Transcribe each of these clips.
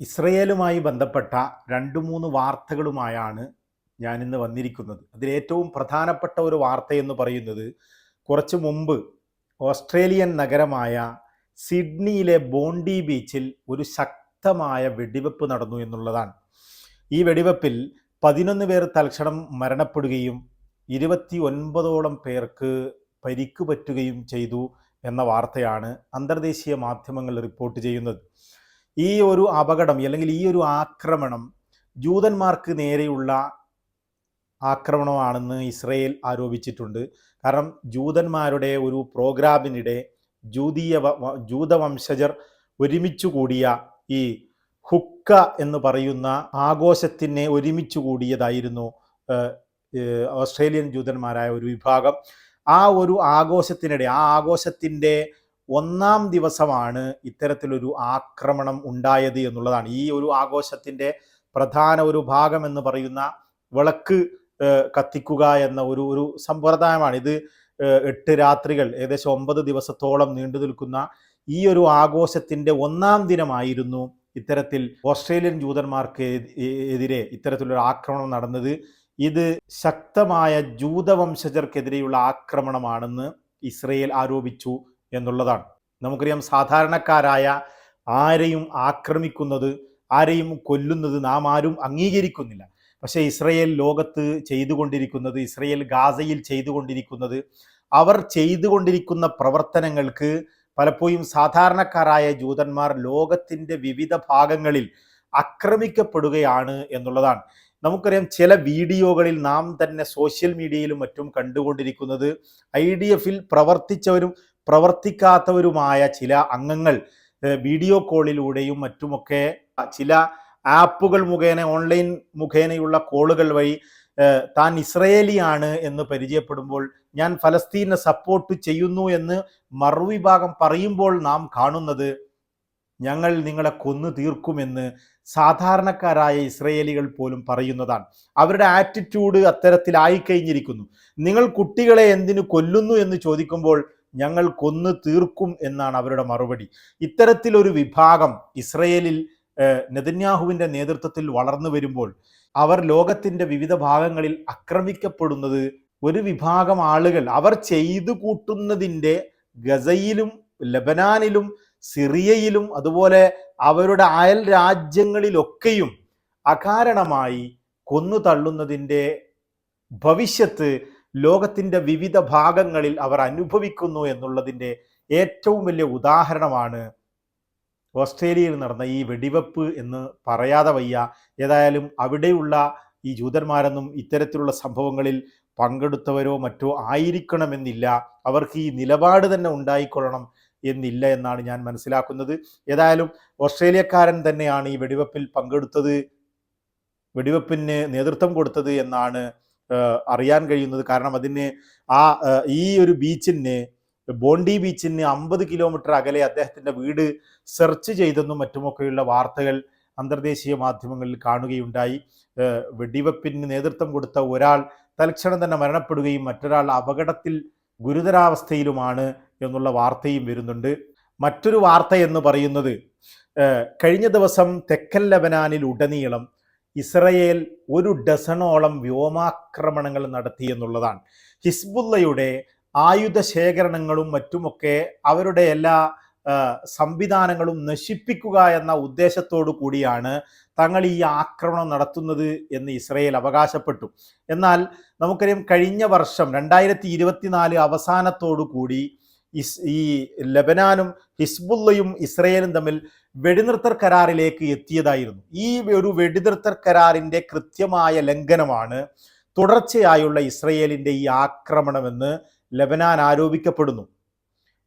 ഇസ്രയേലുമായി ബന്ധപ്പെട്ട രണ്ട് മൂന്ന് വാർത്തകളുമായാണ് ഞാനിന്ന് വന്നിരിക്കുന്നത്. അതിലേറ്റവും പ്രധാനപ്പെട്ട ഒരു വാർത്തയെന്ന് പറയുന്നത് കുറച്ച് മുമ്പ് ഓസ്ട്രേലിയൻ നഗരമായ സിഡ്നിയിലെ ബോണ്ടി ബീച്ചിൽ ഒരു ശക്തമായ വെടിവെപ്പ് നടന്നു എന്നുള്ളതാണ്. ഈ വെടിവെപ്പിൽ പതിനൊന്ന് പേർ തൽക്ഷണം മരണപ്പെടുകയും ഇരുപത്തി ഒൻപതോളം പേർക്ക് പരിക്ക് പറ്റുകയും ചെയ്തു എന്ന വാർത്തയാണ് അന്തർദേശീയ മാധ്യമങ്ങൾ റിപ്പോർട്ട് ചെയ്യുന്നത്. ഈ ഒരു അപകടം അല്ലെങ്കിൽ ഈ ഒരു ആക്രമണം ജൂതന്മാർക്ക് നേരെയുള്ള ആക്രമണമാണെന്ന് ഇസ്രയേൽ ആരോപിച്ചിട്ടുണ്ട്. കാരണം ജൂതന്മാരുടെ ഒരു പ്രോഗ്രാമിനിടെ ജൂതീയ ജൂതവംശജർ ഒരുമിച്ച് കൂടിയ ഈ ഹുക്ക എന്ന് പറയുന്ന ആഘോഷത്തിനെ ഒരുമിച്ച് കൂടിയതായിരുന്നു ഓസ്ട്രേലിയൻ ജൂതന്മാരായ ഒരു വിഭാഗം. ആ ഒരു ആഘോഷത്തിനിടെ ആ ആഘോഷത്തിന്റെ ഒന്നാം ദിവസമാണ് ഇത്തരത്തിലൊരു ആക്രമണം ഉണ്ടായത് എന്നുള്ളതാണ്. ഈ ഒരു ആഘോഷത്തിന്റെ പ്രധാന ഒരു ഭാഗം എന്ന് പറയുന്ന വിളക്ക് കത്തിക്കുക എന്ന ഒരു ഒരു സമ്പ്രദായമാണ്. ഇത് എട്ട് രാത്രികൾ ഏകദേശം ഒമ്പത് ദിവസത്തോളം നീണ്ടു നിൽക്കുന്ന ഈ ഒരു ആഘോഷത്തിന്റെ ഒന്നാം ദിനമായിരുന്നു ഇത്തരത്തിൽ ഓസ്ട്രേലിയൻ ജൂതന്മാർക്ക് എതിരെ ഇത്തരത്തിലൊരു ആക്രമണം നടന്നത്. ഇത് ശക്തമായ ജൂതവംശജർക്കെതിരെയുള്ള ആക്രമണമാണെന്ന് ഇസ്രയേൽ ആരോപിച്ചു. എന്നുള്ളതാണ്. നമുക്കറിയാം സാധാരണക്കാരായ ആരെയും ആക്രമിക്കുന്നത് ആരെയും കൊല്ലുന്നത് നാം ആരും അംഗീകരിക്കുന്നില്ല. പക്ഷേ ഇസ്രയേൽ ലോകത്ത് ചെയ്തുകൊണ്ടിരിക്കുന്നത് ഇസ്രയേൽ ഗാസയിൽ ചെയ്തുകൊണ്ടിരിക്കുന്നത് അവർ ചെയ്തുകൊണ്ടിരിക്കുന്ന പ്രവർത്തനങ്ങൾക്ക് പലപ്പോഴും സാധാരണക്കാരായ ജൂതന്മാർ ലോകത്തിന്റെ വിവിധ ഭാഗങ്ങളിൽ ആക്രമിക്കപ്പെടുകയാണ് എന്നുള്ളതാണ്. നമുക്കറിയാം ചില വീഡിയോകളിൽ നാം തന്നെ സോഷ്യൽ മീഡിയയിലും മറ്റും കണ്ടുകൊണ്ടിരിക്കുന്നത് ഐ ഡി എഫിൽ പ്രവർത്തിച്ചവരും പ്രവർത്തിക്കാത്തവരുമായ ചില അംഗങ്ങൾ വീഡിയോ കോളിലൂടെയും മറ്റുമൊക്കെ ചില ആപ്പുകൾ മുഖേന ഓൺലൈൻ മുഖേനയുള്ള കോളുകൾ വഴി താൻ ഇസ്രയേലിയാണ് എന്ന് പരിചയപ്പെടുമ്പോൾ ഞാൻ ഫലസ്തീനെ സപ്പോർട്ട് ചെയ്യുന്നു എന്ന് മറുവിഭാഗം പറയുമ്പോൾ നാം കാണുന്നത് ഞങ്ങൾ നിങ്ങളെ കൊന്നു തീർക്കുമെന്ന് സാധാരണക്കാരായ ഇസ്രയേലികൾ പോലും പറയുന്നതാണ്. അവരുടെ ആറ്റിറ്റ്യൂഡ് അത്തരത്തിലായിക്കഴിഞ്ഞിരിക്കുന്നു. നിങ്ങൾ കുട്ടികളെ എന്തിനു കൊല്ലുന്നു എന്ന് ചോദിക്കുമ്പോൾ ഞങ്ങൾ കൊന്നു തീർക്കും എന്നാണ് അവരുടെ മറുപടി. ഇത്തരത്തിലൊരു വിഭാഗം ഇസ്രയേലിൽ നെതന്യാഹുവിന്റെ നേതൃത്വത്തിൽ വളർന്നു വരുമ്പോൾ അവർ ലോകത്തിന്റെ വിവിധ ഭാഗങ്ങളിൽ ആക്രമിക്കപ്പെടുന്നത് ഒരു വിഭാഗം ആളുകൾ. അവർ ചെയ്തു കൂട്ടുന്നതിന്റെ ഗസയിലും ലബനാനിലും സിറിയയിലും അതുപോലെ അവരുടെ അയൽ രാജ്യങ്ങളിലൊക്കെയും അകാരണമായി കൊന്നു തള്ളുന്നതിന്റെ ഭവിഷ്യത്ത് ലോകത്തിന്റെ വിവിധ ഭാഗങ്ങളിൽ അവർ അനുഭവിക്കുന്നു എന്നുള്ളതിന്റെ ഏറ്റവും വലിയ ഉദാഹരണമാണ് ഓസ്ട്രേലിയയിൽ നടന്ന ഈ വെടിവെപ്പ് എന്ന് പറയാതെ വയ്യ. ഏതായാലും അവിടെയുള്ള ഈ ജൂതന്മാരെന്നും ഇത്തരത്തിലുള്ള സംഭവങ്ങളിൽ പങ്കെടുത്തവരോ മറ്റോ ആയിരിക്കണമെന്നില്ല. അവർക്ക് ഈ നിലപാട് തന്നെ ഉണ്ടായിക്കൊള്ളണം എന്നില്ല എന്നാണ് ഞാൻ മനസ്സിലാക്കുന്നത്. ഏതായാലും ഓസ്ട്രേലിയക്കാരൻ തന്നെയാണ് ഈ വെടിവെപ്പിൽ പങ്കെടുത്തത് വെടിവെപ്പിന് നേതൃത്വം കൊടുത്തത് എന്നാണ് അറിയാൻ കഴിയുന്നത് കാരണം അതിന് ആ ഈ ഒരു ബീച്ചിന് ബോണ്ടി ബീച്ചിന് അമ്പത് കിലോമീറ്റർ അകലെ അദ്ദേഹത്തിന്റെ വീട് സെർച്ച് ചെയ്തെന്നും മറ്റുമൊക്കെയുള്ള വാർത്തകൾ അന്തർദേശീയ മാധ്യമങ്ങളിൽ കാണുകയുണ്ടായി. വെടിവെപ്പിന് നേതൃത്വം കൊടുത്ത ഒരാൾ തൽക്ഷണം തന്നെ മരണപ്പെടുകയും മറ്റൊരാൾ അപകടത്തിൽ ഗുരുതരാവസ്ഥയിലുമാണ് എന്നുള്ള വാർത്തയും വരുന്നുണ്ട്. മറ്റൊരു വാർത്ത എന്ന് പറയുന്നത് കഴിഞ്ഞ ദിവസം തെക്കൻ ലബനാനിൽ ഉടനീളം ഇസ്രയേൽ ഒരു ഡസണോളം വ്യോമാക്രമണങ്ങൾ നടത്തി എന്നുള്ളതാണ്. ഹിസ്ബുല്ലയുടെ ആയുധ ശേഖരണങ്ങളും മറ്റുമൊക്കെ അവരുടെ എല്ലാ സംവിധാനങ്ങളും നശിപ്പിക്കുക എന്ന ഉദ്ദേശത്തോടു കൂടിയാണ് തങ്ങൾ ഈ ആക്രമണം നടത്തുന്നത് എന്ന് ഇസ്രയേൽ അവകാശപ്പെട്ടു. എന്നാൽ നമുക്കറിയാം കഴിഞ്ഞ വർഷം രണ്ടായിരത്തി അവസാനത്തോടു കൂടി ഇസ് ഈ ലബനാനും ഹിസ്ബുള്ളയും ഇസ്രയേലും തമ്മിൽ വെടിനിർത്തൽ കരാറിലേക്ക് എത്തിയതായിരുന്നു. ഈ ഒരു വെടിനിർത്തൽ കരാറിന്റെ കൃത്യമായ ലംഘനമാണ് തുടർച്ചയായുള്ള ഇസ്രയേലിന്റെ ഈ ആക്രമണമെന്ന് ലബനാൻ ആരോപിക്കപ്പെടുന്നു.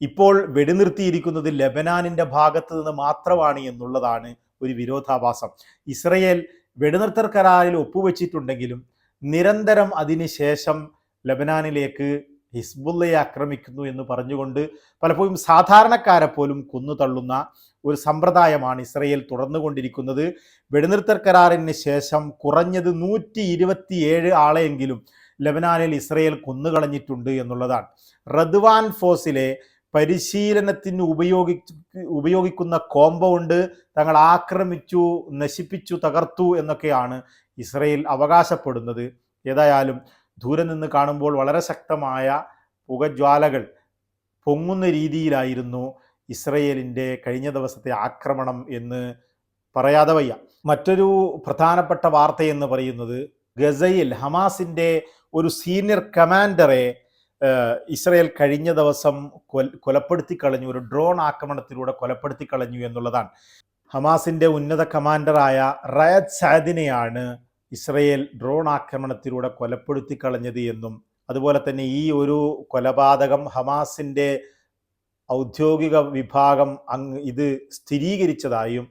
ഇപ്പോൾ വെടിനിർത്തിയിരിക്കുന്നത് ലബനാനിന്റെ ഭാഗത്ത് നിന്ന് മാത്രമാണ് എന്നുള്ളതാണ് ഒരു വിരോധാഭാസം. ഇസ്രയേൽ വെടിനിർത്തൽ കരാറിൽ ഒപ്പുവെച്ചിട്ടുണ്ടെങ്കിലും നിരന്തരം അതിനുശേഷം ലബനാനിലേക്ക് ഹിസ്ബുള്ളയെ ആക്രമിക്കുന്നു എന്ന് പറഞ്ഞുകൊണ്ട് പലപ്പോഴും സാധാരണക്കാരെ പോലും കൊന്നു തള്ളുന്ന ഒരു സമ്പ്രദായമാണ് ഇസ്രയേൽ തുടർന്നുകൊണ്ടിരിക്കുന്നത്. വെടിനിർത്തൽ കരാറിന് ശേഷം കുറഞ്ഞത് നൂറ്റി ഇരുപത്തിയേഴ് ആളെയെങ്കിലും ലബനാനിൽ ഇസ്രയേൽ കൊന്നുകളഞ്ഞിട്ടുണ്ട് എന്നുള്ളതാണ്. റദ്വാൻ ഫോസിലെ പരിശീലനത്തിന് ഉപയോഗി ഉപയോഗിക്കുന്ന കോമ്പൗണ്ട് തങ്ങൾ ആക്രമിച്ചു നശിപ്പിച്ചു തകർത്തു എന്നൊക്കെയാണ് ഇസ്രയേൽ അവകാശപ്പെടുന്നത്. ഏതായാലും ദൂരെ നിന്ന് കാണുമ്പോൾ വളരെ ശക്തമായ പുകജ്വാലകൾ പൊങ്ങുന്ന രീതിയിലായിരുന്നു ഇസ്രയേലിന്റെ കഴിഞ്ഞ ദിവസത്തെ ആക്രമണം എന്ന് പറയാതെ വയ്യ. മറ്റൊരു പ്രധാനപ്പെട്ട വാർത്തയെന്ന് പറയുന്നത് ഗസയിൽ ഹമാസിന്റെ ഒരു സീനിയർ കമാൻഡറെ ഇസ്രയേൽ കഴിഞ്ഞ ദിവസം കൊലപ്പെടുത്തി കളഞ്ഞു ഒരു ഡ്രോൺ ആക്രമണത്തിലൂടെ കൊലപ്പെടുത്തി കളഞ്ഞു എന്നുള്ളതാണ്. ഹമാസിന്റെ ഉന്നത കമാൻഡറായ റയദ് സാദിനെയാണ് ഇസ്രയേൽ ഡ്രോൺ ആക്രമണത്തിലൂടെ കൊലപ്പെടുത്തി കളഞ്ഞത് എന്നും അതുപോലെ തന്നെ ഈ ഒരു കൊലപാതകം ഹമാസിന്റെ ഔദ്യോഗിക വിഭാഗം അങ് ഇത് സ്ഥിരീകരിച്ചതായും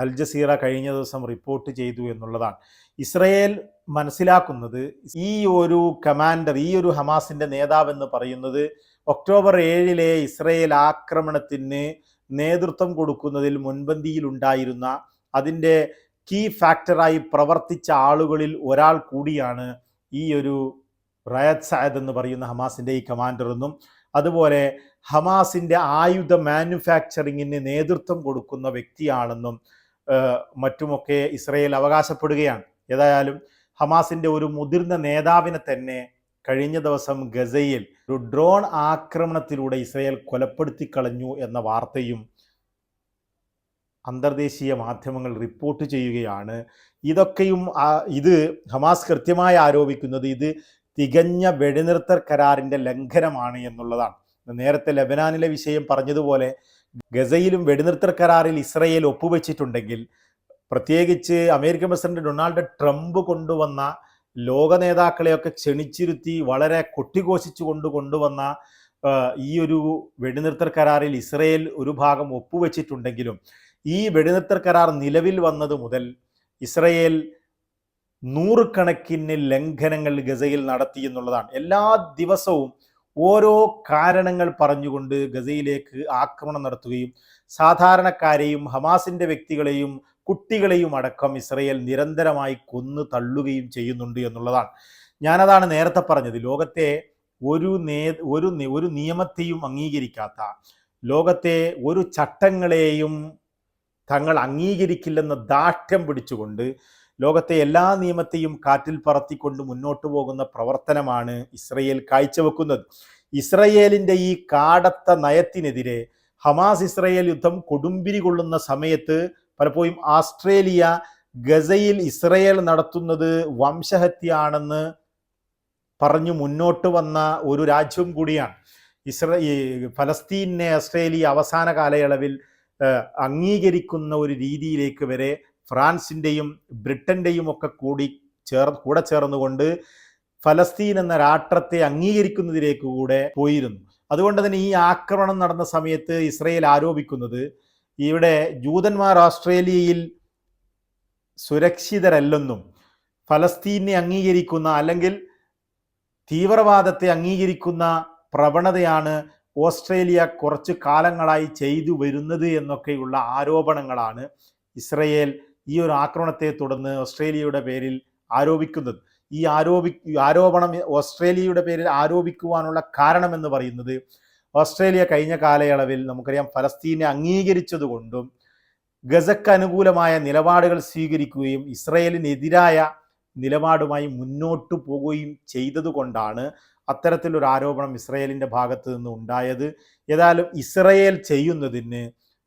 അൽ ജസീറ കഴിഞ്ഞ ദിവസം റിപ്പോർട്ട് ചെയ്തു എന്നുള്ളതാണ്. ഇസ്രയേൽ മനസ്സിലാക്കുന്നത് ഈ ഒരു കമാൻഡർ ഈ ഒരു ഹമാസിന്റെ നേതാവ് എന്ന് പറയുന്നത് ഒക്ടോബർ ഏഴിലെ ഇസ്രയേൽ ആക്രമണത്തിന് നേതൃത്വം കൊടുക്കുന്നതിൽ മുൻപന്തിയിലുണ്ടായിരുന്ന അതിന്റെ കീ ഫാക്ടറായി പ്രവർത്തിച്ച ആളുകളിൽ ഒരാൾ കൂടിയാണ് ഈ ഒരു റയത്ത് സായദ് എന്ന് പറയുന്ന ഹമാസിന്റെ ഈ കമാൻഡർ എന്നും അതുപോലെ ഹമാസിന്റെ ആയുധ മാനുഫാക്ചറിങ്ങിന് നേതൃത്വം കൊടുക്കുന്ന വ്യക്തിയാണെന്നും മറ്റുമൊക്കെ ഇസ്രയേൽ അവകാശപ്പെടുകയാണ്. ഏതായാലും ഹമാസിന്റെ ഒരു മുതിർന്ന നേതാവിനെ തന്നെ കഴിഞ്ഞ ദിവസം ഗസയിൽ ഒരു ഡ്രോൺ ആക്രമണത്തിലൂടെ ഇസ്രയേൽ കൊലപ്പെടുത്തി കളഞ്ഞു എന്ന വാർത്തയും അന്തർദേശീയ മാധ്യമങ്ങൾ റിപ്പോർട്ട് ചെയ്യുകയാണ്. ഇതൊക്കെയും ഇത് ഹമാസ് കൃത്യമായി ആരോപിക്കുന്നത് ഇത് തികഞ്ഞ വെടിനിർത്തൽ കരാറിന്റെ ലംഘനമാണ് എന്നുള്ളതാണ്. നേരത്തെ ലെബനാനിലെ വിഷയം പറഞ്ഞതുപോലെ ഗസയിലും വെടിനിർത്തൽ കരാറിൽ ഇസ്രയേൽ ഒപ്പുവെച്ചിട്ടുണ്ടെങ്കിൽ പ്രത്യേകിച്ച് അമേരിക്കൻ പ്രസിഡന്റ് ഡൊണാൾഡ് ട്രംപ് കൊണ്ടുവന്ന ലോക നേതാക്കളെയൊക്കെ ക്ഷണിച്ചിരുത്തി വളരെ കൊട്ടിഘോഷിച്ചു കൊണ്ട് കൊണ്ടുവന്ന ഈ ഒരു വെടിനിർത്തൽ കരാറിൽ ഇസ്രയേൽ ഒരു ഭാഗം ഒപ്പുവെച്ചിട്ടുണ്ടെങ്കിലും ഈ വെടിനിർത്തൽ കരാർ നിലവിൽ വന്നത് മുതൽ ഇസ്രയേൽ നൂറുകണക്കിന് ലംഘനങ്ങൾ ഗസയിൽ നടത്തി എന്നുള്ളതാണ്. എല്ലാ ദിവസവും ഓരോ കാരണങ്ങൾ പറഞ്ഞുകൊണ്ട് ഗസയിലേക്ക് ആക്രമണം നടത്തുകയും സാധാരണക്കാരെയും ഹമാസിന്റെ വ്യക്തികളെയും കുട്ടികളെയും അടക്കം ഇസ്രയേൽ നിരന്തരമായി കൊന്നു തള്ളുകയും ചെയ്യുന്നുണ്ട് എന്നുള്ളതാണ്. ഞാനതാണ് നേരത്തെ പറഞ്ഞത് ലോകത്തെ ഒരു നേ ഒരു ഒരു നിയമത്തെയും അംഗീകരിക്കാത്ത ലോകത്തെ ഒരു ചട്ടങ്ങളെയും തങ്ങൾ അംഗീകരിക്കില്ലെന്ന ദാഠ്യം പിടിച്ചുകൊണ്ട് ലോകത്തെ എല്ലാ നിയമത്തെയും കാറ്റിൽ പറത്തിക്കൊണ്ട് മുന്നോട്ട് പോകുന്ന പ്രവർത്തനമാണ് ഇസ്രയേൽ കാഴ്ചവെക്കുന്നത്. ഇസ്രയേലിന്റെ ഈ കാടത്ത നയത്തിനെതിരെ ഹമാസ് ഇസ്രയേൽ യുദ്ധം കൊടുമ്പിരി കൊള്ളുന്ന സമയത്ത് പലപ്പോഴും ആസ്ട്രേലിയ ഗസയിൽ ഇസ്രയേൽ നടത്തുന്നത് വംശഹത്യയാണെന്ന് പറഞ്ഞു മുന്നോട്ട് വന്ന ഒരു രാജ്യവും കൂടിയാണ്. ഇസ്ര ഫലസ്തീനെ ഓസ്ട്രേലിയ അവസാന കാലയളവിൽ അംഗീകരിക്കുന്ന ഒരു രീതിയിലേക്ക് വരെ ഫ്രാൻസിന്റെയും ബ്രിട്ടന്റെയും ഒക്കെ കൂടി ചേർ കൂടെ ചേർന്നുകൊണ്ട് ഫലസ്തീൻ എന്ന രാഷ്ട്രത്തെ അംഗീകരിക്കുന്നതിലേക്ക് കൂടെ പോയിരുന്നു. അതുകൊണ്ട് തന്നെ ഈ ആക്രമണം നടന്ന സമയത്ത് ഇസ്രയേൽ ആരോപിക്കുന്നത് ഇവിടെ ജൂതന്മാർ ഓസ്ട്രേലിയയിൽ സുരക്ഷിതരല്ലെന്നും ഫലസ്തീനെ അംഗീകരിക്കുന്ന അല്ലെങ്കിൽ തീവ്രവാദത്തെ അംഗീകരിക്കുന്ന പ്രവണതയാണ് ഓസ്ട്രേലിയ കുറച്ച് കാലങ്ങളായി ചെയ്തു വരുന്നത് എന്നൊക്കെയുള്ള ആരോപണങ്ങളാണ് ഇസ്രയേൽ ഈ ഒരു ആക്രമണത്തെ തുടർന്ന് ഓസ്ട്രേലിയയുടെ പേരിൽ ആരോപിക്കുന്നത്. ഈ ആരോപി ആരോപണം ഓസ്ട്രേലിയയുടെ പേരിൽ ആരോപിക്കുവാനുള്ള കാരണമെന്ന് പറയുന്നത് ഓസ്ട്രേലിയ കഴിഞ്ഞ കാലയളവിൽ നമുക്കറിയാം ഫലസ്തീനെ അംഗീകരിച്ചതുകൊണ്ടും ഗസക്ക് അനുകൂലമായ നിലപാടുകൾ സ്വീകരിക്കുകയും ഇസ്രയേലിനെതിരായ നിലപാടുമായി മുന്നോട്ട് പോവുകയും ചെയ്തതുകൊണ്ടാണ് അത്തരത്തിലൊരു ആരോപണം ഇസ്രയേലിന്റെ ഭാഗത്ത് നിന്ന് ഉണ്ടായത്. ഏതായാലും ഇസ്രയേൽ ചെയ്യുന്നതിന്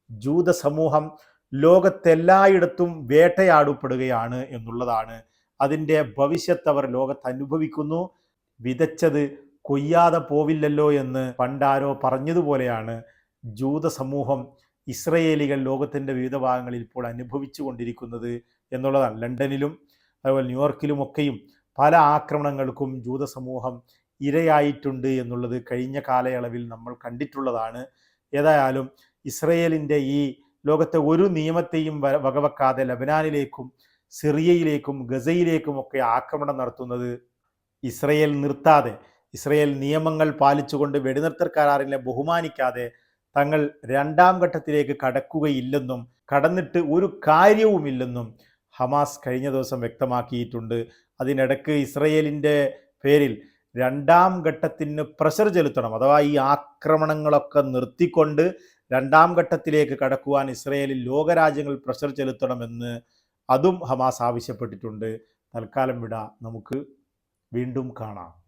ജൂത സമൂഹം ലോകത്തെല്ലായിടത്തും വേട്ടയാടപ്പെടുകയാണ് എന്നുള്ളതാണ്. അതിന്റെ ഭവിഷ്യത്ത് അവർ ലോകത്ത് അനുഭവിക്കുന്നു. വിതച്ചത് കൊയ്യാതെ പോവില്ലല്ലോ എന്ന് പണ്ടാരോ പറഞ്ഞതുപോലെയാണ് ജൂത സമൂഹം ഇസ്രയേലികൾ ലോകത്തിന്റെ വിവിധ ഭാഗങ്ങളിൽ ഇപ്പോൾ അനുഭവിച്ചു കൊണ്ടിരിക്കുന്നത് എന്നുള്ളതാണ്. ലണ്ടനിലും അതുപോലെ ന്യൂയോർക്കിലുമൊക്കെയും പല ആക്രമണങ്ങൾക്കും ജൂത സമൂഹം ഇരയായിട്ടുണ്ട് എന്നുള്ളത് കഴിഞ്ഞ കാലയളവിൽ നമ്മൾ കണ്ടിട്ടുള്ളതാണ്. ഏതായാലും ഇസ്രയേലിന്റെ ഈ ലോകത്തെ ഒരു നിയമത്തെയും വകവെക്കാതെ ലബനാനിലേക്കും സിറിയയിലേക്കും ഗസയിലേക്കും ഒക്കെ ആക്രമണം നടത്തുന്നത് ഇസ്രയേൽ നിർത്താതെ ഇസ്രയേൽ നിയമങ്ങൾ പാലിച്ചുകൊണ്ട് വെടിനിർത്തൽ കരാറിനെ ബഹുമാനിക്കാതെ തങ്ങൾ രണ്ടാം ഘട്ടത്തിലേക്ക് കടക്കുകയില്ലെന്നും കടന്നിട്ട് ഒരു കാര്യവുമില്ലെന്നും ഹമാസ് കഴിഞ്ഞ ദിവസം വ്യക്തമാക്കിയിട്ടുണ്ട്. അതിനിടക്ക് ഇസ്രയേലിന്റെ പേരിൽ രണ്ടാം ഘട്ടത്തിന് പ്രഷർ ചെലുത്തണം അഥവാ ഈ ആക്രമണങ്ങളൊക്കെ നിർത്തിക്കൊണ്ട് രണ്ടാം ഘട്ടത്തിലേക്ക് കടക്കുവാൻ ഇസ്രയേലിൽ ലോകരാജ്യങ്ങൾ പ്രഷർ ചെലുത്തണമെന്ന് അതും ഹമാസ് ആവശ്യപ്പെട്ടിട്ടുണ്ട്. തൽക്കാലം വിട. നമുക്ക് വീണ്ടും കാണാം.